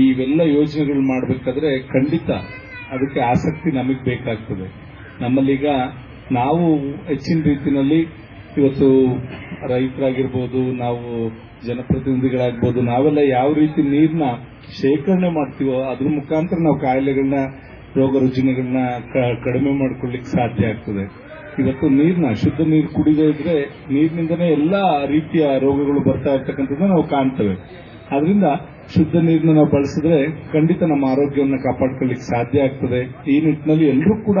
ಇವೆಲ್ಲ ಯೋಜನೆಗಳು ಮಾಡಬೇಕಾದ್ರೆ ಖಂಡಿತ ಅದಕ್ಕೆ ಆಸಕ್ತಿ ನಮಗೆ ಬೇಕಾಗ್ತದೆ. ನಮ್ಮಲ್ಲಿಗ ನಾವು ಹೆಚ್ಚಿನ ರೀತಿಯಲ್ಲಿ ಇವತ್ತು ರೈತರಾಗಿರ್ಬೋದು, ನಾವು ಜನಪ್ರತಿನಿಧಿಗಳಾಗ್ಬೋದು, ನಾವೆಲ್ಲ ಯಾವ ರೀತಿ ನೀರನ್ನ ಶೇಖರಣೆ ಮಾಡ್ತೀವೋ ಅದ್ರ ಮುಖಾಂತರ ನಾವು ಕಾಯಿಲೆಗಳನ್ನ, ರೋಗ ರುಜಿನಗಳನ್ನ ಕಡಿಮೆ ಮಾಡ್ಕೊಳ್ಳಿಕ್ಕೆ ಸಾಧ್ಯ ಆಗ್ತದೆ. ಇವತ್ತು ನೀರ್ನ, ಶುದ್ಧ ನೀರು ಕುಡಿದೇ ಇದ್ರೆ ನೀರಿನಿಂದನೇ ಎಲ್ಲಾ ರೀತಿಯ ರೋಗಗಳು ಬರ್ತಾ ಇರ್ತಕ್ಕಂಥದ್ದು ನಾವು ಕಾಣ್ತೇವೆ. ಆದ್ರಿಂದ ಶುದ್ಧ ನೀರನ್ನ ನಾವು ಬಳಸಿದ್ರೆ ಖಂಡಿತ ನಮ್ಮ ಆರೋಗ್ಯವನ್ನು ಕಾಪಾಡ್ಕೊಳ್ಳಿಕ್ಕೆ ಸಾಧ್ಯ ಆಗ್ತದೆ. ಈ ನಿಟ್ಟಿನಲ್ಲಿ ಎಲ್ಲರೂ ಕೂಡ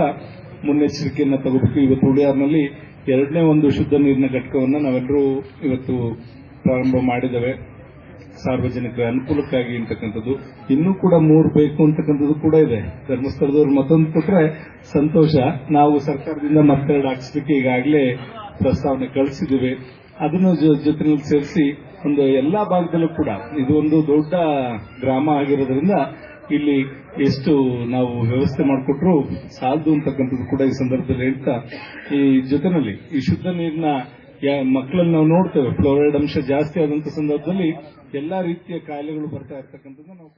ಮುನ್ನೆಚ್ಚರಿಕೆಯನ್ನು ತಗೋಬೇಕು. ಇವತ್ತು ಉಳಿಯಾರ್ನಲ್ಲಿ ಎರಡನೇ ಒಂದು ಶುದ್ಧ ನೀರಿನ ಘಟಕವನ್ನ ನಾವೆಲ್ಲರೂ ಇವತ್ತು ಪ್ರಾರಂಭ ಮಾಡಿದ್ದೇವೆ. ಸಾರ್ವಜನಿಕರ ಅನುಕೂಲಕ್ಕಾಗಿ ಅಂತಕ್ಕಂಥದ್ದು. ಇನ್ನೂ ಕೂಡ ಮೂರು ಬೇಕು ಅಂತಕ್ಕಂಥದ್ದು ಕೂಡ ಇದೆ. ಧರ್ಮಸ್ಥಳದವ್ರು ಮತ್ತೊಂದು ಕೊಟ್ಟರೆ ಸಂತೋಷ. ನಾವು ಸರ್ಕಾರದಿಂದ ಮತ್ತೆರಡು ಹಾಕಿಸ್ಲಿಕ್ಕೆ ಈಗಾಗಲೇ ಪ್ರಸ್ತಾವನೆ ಕಳಿಸಿದ್ದೇವೆ. ಅದನ್ನು ಜೊತೆಯಲ್ಲಿ ಸೇರಿಸಿ ಒಂದು ಎಲ್ಲಾ ಭಾಗದಲ್ಲೂ ಕೂಡ ಇದು ಒಂದು ದೊಡ್ಡ ಗ್ರಾಮ ಆಗಿರೋದ್ರಿಂದ ಇಲ್ಲಿ ಎಷ್ಟು ನಾವು ವ್ಯವಸ್ಥೆ ಮಾಡಿಕೊಟ್ರು ಸಾಲದು ಅಂತಕ್ಕಂಥದ್ದು ಕೂಡ ಈ ಸಂದರ್ಭದಲ್ಲಿ ಹೇಳ್ತಾ, ಈ ಜೊತೆನಲ್ಲಿ ಈ ಶುದ್ಧ ನೀರಿನ ಮಕ್ಕಳನ್ನು ನಾವು ನೋಡ್ತೇವೆ. ಫ್ಲೋರೈಡ್ ಅಂಶ ಜಾಸ್ತಿ ಆದಂತ ಸಂದರ್ಭದಲ್ಲಿ ಎಲ್ಲಾ ರೀತಿಯ ಕಾಯಿಲೆಗಳು ಬರ್ತಾ ಇರ್ತಕ್ಕಂಥದ್ದು ನಾವು